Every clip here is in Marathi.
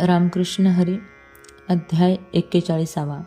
रामकृष्ण हरी अध्याय एक्केचाळीसावा.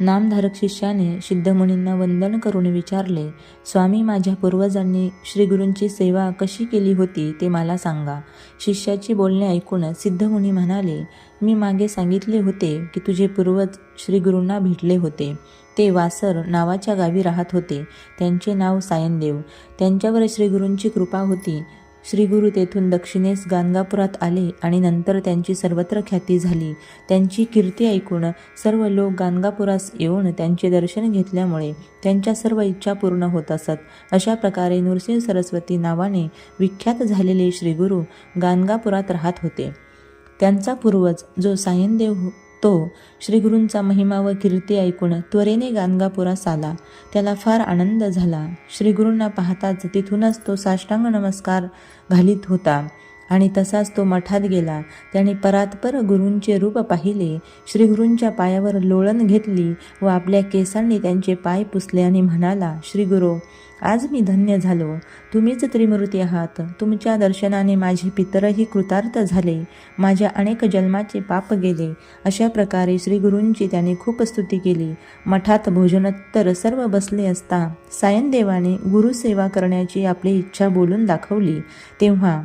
नामधारक शिष्याने सिद्धमुनींना वंदन करून विचारले स्वामी माझ्या पूर्वजांनी श्रीगुरूंची सेवा कशी केली होती ते मला सांगा. शिष्याची बोलणे ऐकून सिद्धमुनी म्हणाले मी मागे सांगितले होते की तुझे पूर्वज श्रीगुरूंना भेटले होते. ते वासर नावाच्या गावी राहत होते. त्यांचे नाव सायनदेव त्यांच्यावर श्रीगुरूंची कृपा होती. श्रीगुरु तेथून दक्षिणेस गाणगापुरात आले आणि नंतर त्यांची सर्वत्र ख्याती झाली. त्यांची कीर्ती ऐकून सर्व लोक गाणगापुरास येऊन त्यांचे दर्शन घेतल्यामुळे त्यांच्या सर्व इच्छा पूर्ण होत असत. अशा प्रकारे नृसिंह सरस्वती नावाने विख्यात झालेले श्रीगुरू गाणगापुरात राहत होते. त्यांचा पूर्वज जो सायनदेव हो- तो श्रीगुरूंचा महिमा व कीर्ती ऐकून त्वरेने गाणगापुरास आला त्याला फार आनंद झाला. श्रीगुरूंना पाहताच तिथूनच तो साष्टांग नमस्कार घालीत होता. आणि तसाच तो मठात गेला. त्याने परात्पर गुरूंचे रूप पाहिले. श्रीगुरूंच्या पायावर लोळण घेतली व आपल्या केसांनी त्यांचे पाय पुसले आणि म्हणाला श्रीगुरू आज मी धन्य झालो. तुम्हीच त्रिमूर्ती आहात. तुमच्या दर्शनाने माझे पितरही कृतार्थ झाले. माझ्या अनेक जन्माचे पाप गेले. अशा प्रकारे श्रीगुरूंची त्याने खूप स्तुती केली. मठात भोजनोत्तर सर्व बसले असता सायनदेवाने गुरुसेवा करण्याची आपली इच्छा बोलून दाखवली. तेव्हा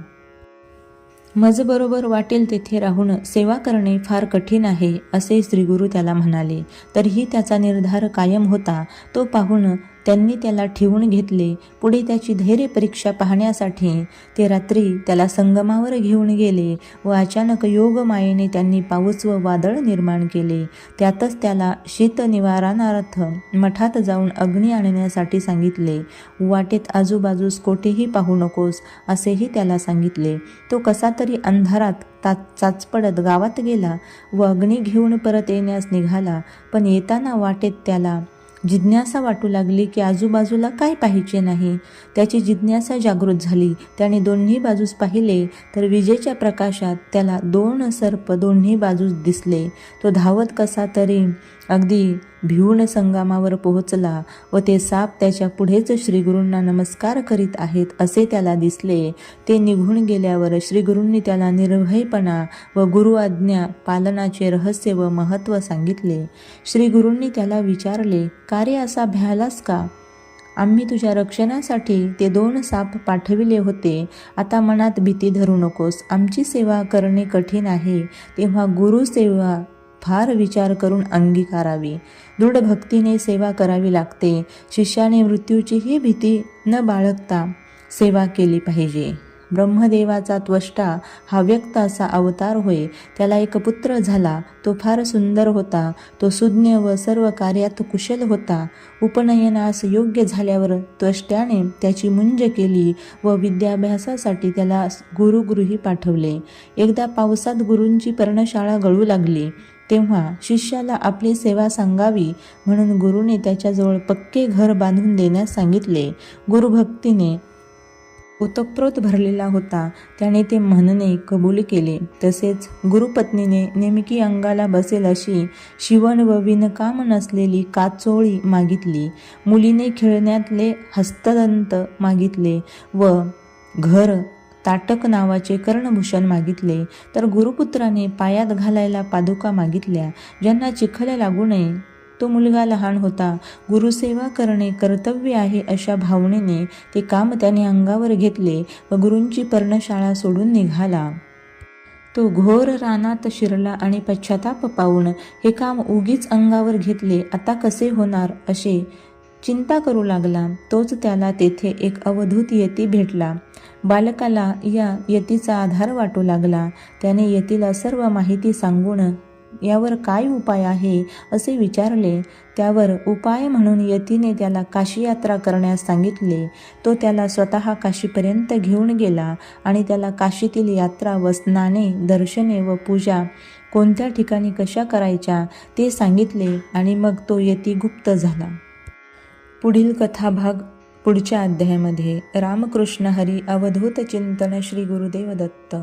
मजबरोबर वाटेल तेथे राहून सेवा करणे फार कठीण आहे असे श्रीगुरू त्याला म्हणाले. तरीही त्याचा निर्धार कायम होता तो पाहून त्यांनी त्याला ठेवून घेतले. पुढे त्याची धैर्य परीक्षा पाहण्यासाठी ते रात्री त्याला संगमावर घेऊन गेले व अचानक योगमायेने त्यांनी पाऊस व वादळ निर्माण केले. त्यातच त्याला शीतनिवारणार्थ मठात जाऊन अग्नी आणण्यासाठी सांगितले. वाटेत आजूबाजूस कोठेही पाहू नकोस असेही त्याला सांगितले. तो कसा तरी अंधारात ता चाचपडत गावात गेला व अग्नी घेऊन परत येण्यास निघाला. पण येताना वाटेत त्याला जिज्ञासा वाटू लागली की आजूबाजूला काय पाहिजे नाही. त्याची जिज्ञासा जागृत झाली. त्याने दोन्ही बाजूस पाहिले तर विजेच्या प्रकाशात त्याला दोन सर्प दोन्ही बाजूस दिसले. तो धावत कसा तरी अगदी भिवून संगमावर पोहोचला व ते साप त्याच्या पुढेच श्रीगुरूंना नमस्कार करीत आहेत असे त्याला दिसले. ते निघून गेल्यावर श्रीगुरूंनी त्याला निर्भयपणा व गुरु आज्ञा पालनाचे रहस्य व महत्त्व सांगितले. श्रीगुरूंनी त्याला विचारले कार्य असा भ्यालास का? आम्ही तुझ्या रक्षणासाठी ते दोन साप पाठविले होते. आता मनात भीती धरू नकोस. आमची सेवा करणे कठीण आहे. तेव्हा गुरुसेवा फार विचार करून अंगीकारावी. दृढ भक्तीने सेवा करावी लागते. शिष्याने मृत्यूचीही भीती न बाळगता सेवा केली पाहिजे. ब्रह्मदेवाचा त्वष्टा हा व्यक्त असा अवतार होय. त्याला एक पुत्र झाला तो फार सुंदर होता. तो सुज्ञ व सर्व कार्यात कुशल होता. उपनयनास योग्य झाल्यावर त्वष्ट्याने त्याची मुंज केली व विद्याभ्यासासाठी त्याला गुरुगृही पाठवले. एकदा पावसात गुरूंची पर्णशाळा गळू लागली. तेव्हा शिष्याला आपली सेवा सांगावी म्हणून गुरुने त्याच्याजवळ पक्के घर बांधून देण्यास सांगितले. गुरुभक्तीने ओतप्रोत भरलेला होता. त्याने ते म्हणणे कबूल केले. तसेच गुरुपत्नीने नेमकी अंगाला बसेल अशी शिवण व विणकाम नसलेली काचोळी मागितली. मुलीने खेळण्यातले हस्तदंत मागितले व घर ताटक नावाचे कर्णभूषण मागितले तर गुरुपुत्राने पायात घालायला पादुका मागितल्या ज्यांना चिखल लागू नये. तो मुलगा लहान होता. गुरुसेवा करणे कर्तव्य आहे अशा भावनेने ते काम त्याने अंगावर घेतले व गुरूंची पर्णशाळा सोडून निघाला. तो घोर रानात शिरला आणि पश्चाताप पाहून हे काम उगीच अंगावर घेतले आता कसे होणार? असे चिंता करू लागला. तोच त्याला तेथे एक अवधूत यती भेटला. बालकाला या यतीचा आधार वाटू लागला. त्याने यतीला सर्व माहिती सांगून यावर काय उपाय आहे असे विचारले. त्यावर उपाय म्हणून यतीने त्याला काशी यात्रा करण्यास सांगितले. तो त्याला स्वतः काशीपर्यंत घेऊन गेला आणि त्याला काशीतील यात्रा व स्नाने दर्शने व पूजा कोणत्या ठिकाणी कशा करायच्या ते सांगितले आणि मग तो यती गुप्त झाला. पुढील कथाभाग पुढच्या अध्यायामध्ये रामकृष्ण हरी अवधूत चिंतन श्री गुरुदेव दत्त